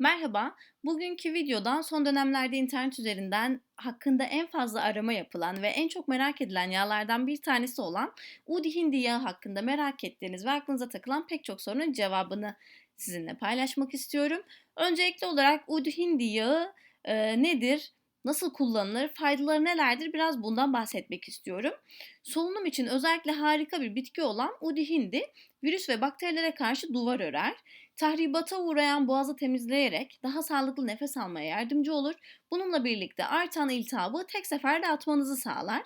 Merhaba, bugünkü videodan son dönemlerde internet üzerinden hakkında en fazla arama yapılan ve en çok merak edilen yağlardan bir tanesi olan Udi Hindi yağı hakkında merak ettiğiniz ve aklınıza takılan pek çok sorunun cevabını sizinle paylaşmak istiyorum. Öncelikli olarak Udi Hindi yağı e, nedir? Nasıl kullanılır? Faydaları nelerdir? Biraz bundan bahsetmek istiyorum. Solunum için özellikle harika bir bitki olan Udi Hindi virüs ve bakterilere karşı duvar örer. Tahribata uğrayan boğazı temizleyerek daha sağlıklı nefes almaya yardımcı olur. Bununla birlikte artan iltihabı tek seferde atmanızı sağlar.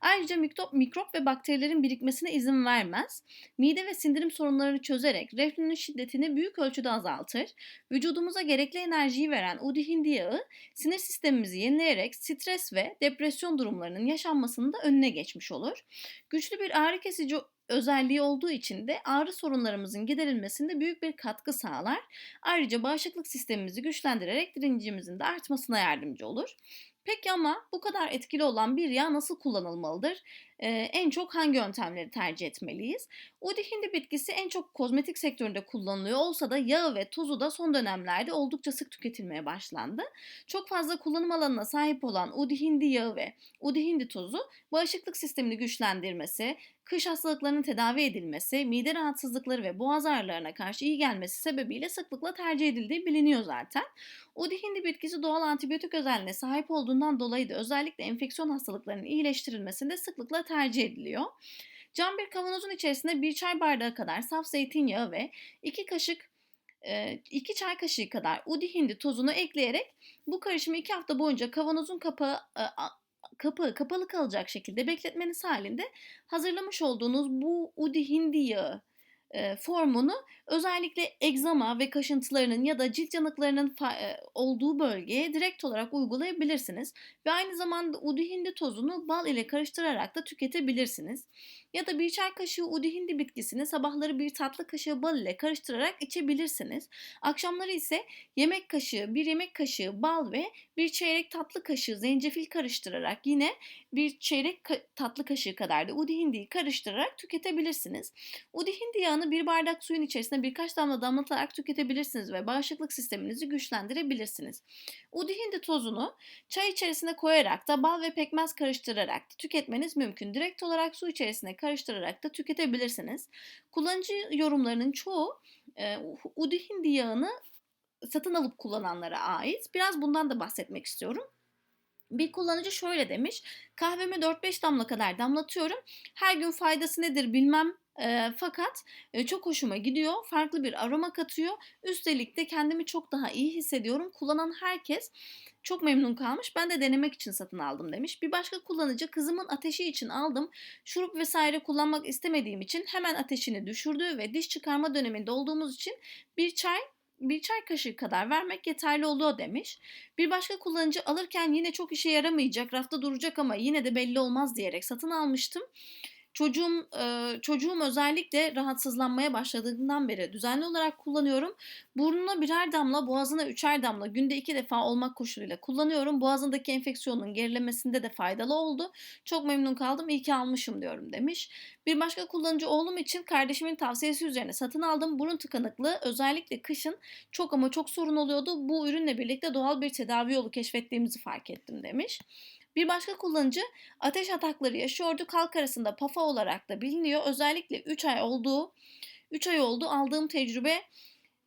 Ayrıca mikrop, mikrop ve bakterilerin birikmesine izin vermez. Mide ve sindirim sorunlarını çözerek reflünün şiddetini büyük ölçüde azaltır. Vücudumuza gerekli enerjiyi veren Udi hindi yağı sinir sistemimizi yenileyerek stres ve depresyon durumlarının yaşanmasının da önüne geçmiş olur. Güçlü bir ağrı kesici özelliği olduğu için de ağrı sorunlarımızın giderilmesinde büyük bir katkı sağlar. Ayrıca bağışıklık sistemimizi güçlendirerek direncimizin de artmasına yardımcı olur. Peki ama bu kadar etkili olan bir yağ nasıl kullanılmalıdır? Ee, en çok hangi yöntemleri tercih etmeliyiz? Udi hindi bitkisi en çok kozmetik sektöründe kullanılıyor olsa da yağı ve tozu da son dönemlerde oldukça sık tüketilmeye başlandı. Çok fazla kullanım alanına sahip olan udi hindi yağı ve udi hindi tozu bağışıklık sistemini güçlendirmesi, kış hastalıklarının tedavi edilmesi, mide rahatsızlıkları ve boğaz ağrılarına karşı iyi gelmesi sebebiyle sıklıkla tercih edildiği biliniyor zaten. Udi hindi bitkisi doğal antibiyotik özelliğine sahip olduğundan dolayı da özellikle enfeksiyon hastalıklarının iyileştirilmesinde sıklıkla tercih ediliyor. Cam bir kavanozun içerisine bir çay bardağı kadar saf zeytinyağı ve iki kaşık 2 çay kaşığı kadar udi hindi tozunu ekleyerek bu karışımı 2 hafta boyunca kavanozun kapağı kapağı kapalı kalacak şekilde bekletmeniz halinde hazırlamış olduğunuz bu udi hindi yağı formunu özellikle egzama ve kaşıntılarının ya da cilt yanıklarının olduğu bölgeye direkt olarak uygulayabilirsiniz. Ve aynı zamanda udi hindi tozunu bal ile karıştırarak da tüketebilirsiniz. Ya da bir çay kaşığı udi hindi bitkisini sabahları bir tatlı kaşığı bal ile karıştırarak içebilirsiniz. Akşamları ise yemek kaşığı, bir yemek kaşığı bal ve bir çeyrek tatlı kaşığı zencefil karıştırarak yine bir çeyrek ka- tatlı kaşığı kadar da udi hindiyi karıştırarak tüketebilirsiniz. Udi hindi yağını bir bardak suyun içerisine birkaç damla damlatarak tüketebilirsiniz ve bağışıklık sisteminizi güçlendirebilirsiniz. Udi hindi tozunu çay içerisine koyarak da bal ve pekmez karıştırarak da tüketmeniz mümkün. Direkt olarak su içerisine karıştırarak da tüketebilirsiniz. Kullanıcı yorumlarının çoğu e, udi hindi yağını satın alıp kullananlara ait. Biraz bundan da bahsetmek istiyorum. Bir kullanıcı şöyle demiş. Kahveme 4-5 damla kadar damlatıyorum. Her gün faydası nedir bilmem e, fakat e, çok hoşuma gidiyor. Farklı bir aroma katıyor. Üstelik de kendimi çok daha iyi hissediyorum. Kullanan herkes çok memnun kalmış. Ben de denemek için satın aldım demiş. Bir başka kullanıcı kızımın ateşi için aldım. Şurup vesaire kullanmak istemediğim için hemen ateşini düşürdü ve diş çıkarma döneminde olduğumuz için bir çay bir çay kaşığı kadar vermek yeterli oluyor demiş. Bir başka kullanıcı alırken yine çok işe yaramayacak, rafta duracak ama yine de belli olmaz diyerek satın almıştım. Çocuğum çocuğum özellikle rahatsızlanmaya başladığından beri düzenli olarak kullanıyorum. Burnuna birer damla, boğazına üçer damla günde iki defa olmak koşuluyla kullanıyorum. Boğazındaki enfeksiyonun gerilemesinde de faydalı oldu. Çok memnun kaldım. İyi ki almışım diyorum demiş. Bir başka kullanıcı oğlum için kardeşimin tavsiyesi üzerine satın aldım. Burun tıkanıklığı özellikle kışın çok ama çok sorun oluyordu. Bu ürünle birlikte doğal bir tedavi yolu keşfettiğimizi fark ettim demiş. Bir başka kullanıcı ateş atakları yaşıyordu. Kalk arasında PAFA olarak da biliniyor. Özellikle 3 ay olduğu 3 ay oldu aldığım tecrübe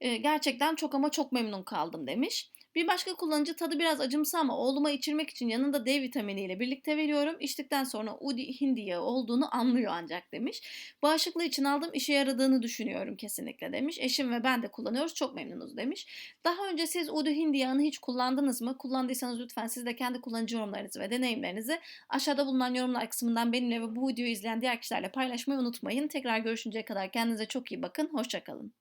gerçekten çok ama çok memnun kaldım demiş. Bir başka kullanıcı tadı biraz acımsı ama oğluma içirmek için yanında D vitaminiyle birlikte veriyorum. İçtikten sonra udi hindi yağı olduğunu anlıyor ancak demiş. Bağışıklığı için aldım işe yaradığını düşünüyorum kesinlikle demiş. Eşim ve ben de kullanıyoruz çok memnunuz demiş. Daha önce siz udi hindi yağını hiç kullandınız mı? Kullandıysanız lütfen siz de kendi kullanıcı yorumlarınızı ve deneyimlerinizi aşağıda bulunan yorumlar kısmından benimle ve bu videoyu izleyen diğer kişilerle paylaşmayı unutmayın. Tekrar görüşünceye kadar kendinize çok iyi bakın. Hoşçakalın.